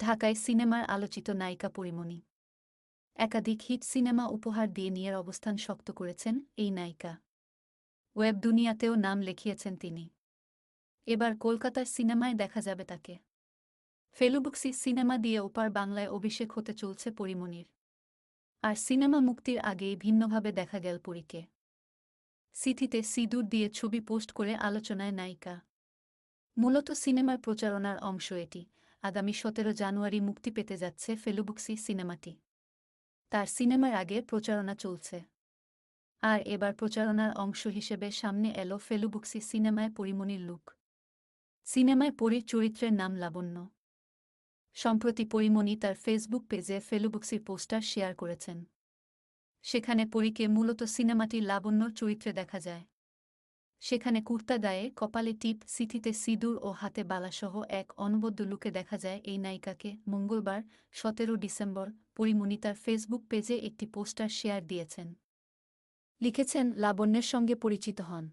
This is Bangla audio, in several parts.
ঢাকায় সিনেমার আলোচিত নায়িকা পরিমণি। একাধিক হিট সিনেমা উপহার দিয়ে নিয়ের অবস্থান শক্ত করেছেন এই নায়িকা। ওয়েব দুনিয়াতেও নাম লিখিয়েছেন তিনি। এবার কলকাতার সিনেমায় দেখা যাবে তাকে। ফেলুবুক্সি সিনেমা দিয়ে ওপার বাংলায় অভিষেক হতে চলছে পরিমণির। আর সিনেমা মুক্তির আগেই ভিন্নভাবে দেখা গেল পরীকে। সিথিতে সিঁদুর দিয়ে ছবি পোস্ট করে আলোচনায় নায়িকা। মূলত সিনেমার প্রচারণার অংশ এটি। আগামী সতেরো জানুয়ারি মুক্তি পেতে যাচ্ছে ফেলুবুক্সি সিনেমাটি। তার সিনেমার আগে প্রচারণা চলছে। আর এবার প্রচারণার অংশ হিসেবে সামনে এলো ফেলুবুক্সি সিনেমায় পরিমণির লুক। সিনেমায় পরীর চরিত্রের নাম লাবণ্য। সম্প্রতি পরিমণি তার ফেসবুক পেজে ফেলুবুক্সির পোস্টার শেয়ার করেছেন। সেখানে পরীকে মূলত সিনেমাটির লাবণ্যর চরিত্রে দেখা যায়। সেখানে কুর্তা গায়ে, কপালে টিপ, সিথিতে সিঁদুর ও হাতে বালাসহ এক অনবদ্য লুকে দেখা যায় এই নায়িকাকে। মঙ্গলবার, সতেরো ডিসেম্বর পরিমণি তার ফেসবুক পেজে একটি পোস্টার শেয়ার দিয়েছেন। লিখেছেন, লাবণ্যের সঙ্গে পরিচিত হন।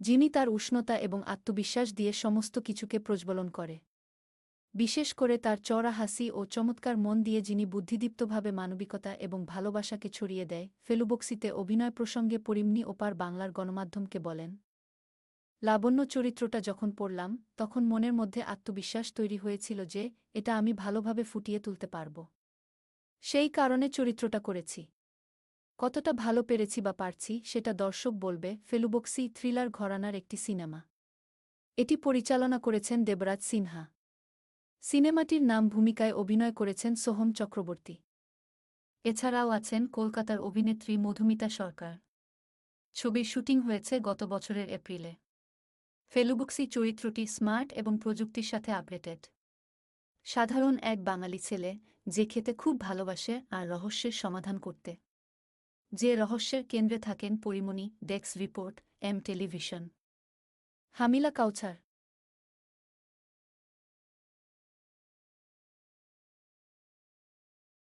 যিনি তার উষ্ণতা এবং আত্মবিশ্বাস দিয়ে সমস্ত কিছুকে প্রজ্বলন করে। বিশেষ করে তার চড়া হাসি ও চমৎকার মন দিয়ে যিনি বুদ্ধিদীপ্তভাবে মানবিকতা এবং ভালোবাসাকে ছড়িয়ে দেয়, ফেলুবক্সিতে অভিনয় প্রসঙ্গে পরিমনি ওপার বাংলার গণমাধ্যমকে বলেন, লাবণ্য চরিত্রটা যখন পড়লাম, তখন মনের মধ্যে আত্মবিশ্বাস তৈরি হয়েছিল যে, এটা আমি ভালোভাবে ফুটিয়ে তুলতে পারব। সেই কারণে চরিত্রটা করেছি। কতটা ভালো পেরেছি বা পারছি, সেটা দর্শক বলবে, ফেলুবক্সি থ্রিলার ঘরানার একটি সিনেমা। এটি পরিচালনা করেছেন দেবরাজ সিনহা। সিনেমাটির নাম ভূমিকায় অভিনয় করেছেন সোহম চক্রবর্তী। এছাড়াও আছেন কলকাতার অভিনেত্রী মধুমিতা সরকার। ছবির শুটিং হয়েছে গত বছরের এপ্রিলে। ফেলুবুক্সি চরিত্রটি স্মার্ট এবং প্রযুক্তির সাথে আপডেটেড। সাধারণ এক বাঙালি ছেলে, যে খেতে খুব ভালোবাসে আর রহস্যের সমাধান করতে। যে রহস্যের কেন্দ্রে থাকেন পরিমণি, ডেক্স report, M television. Hamila Kausar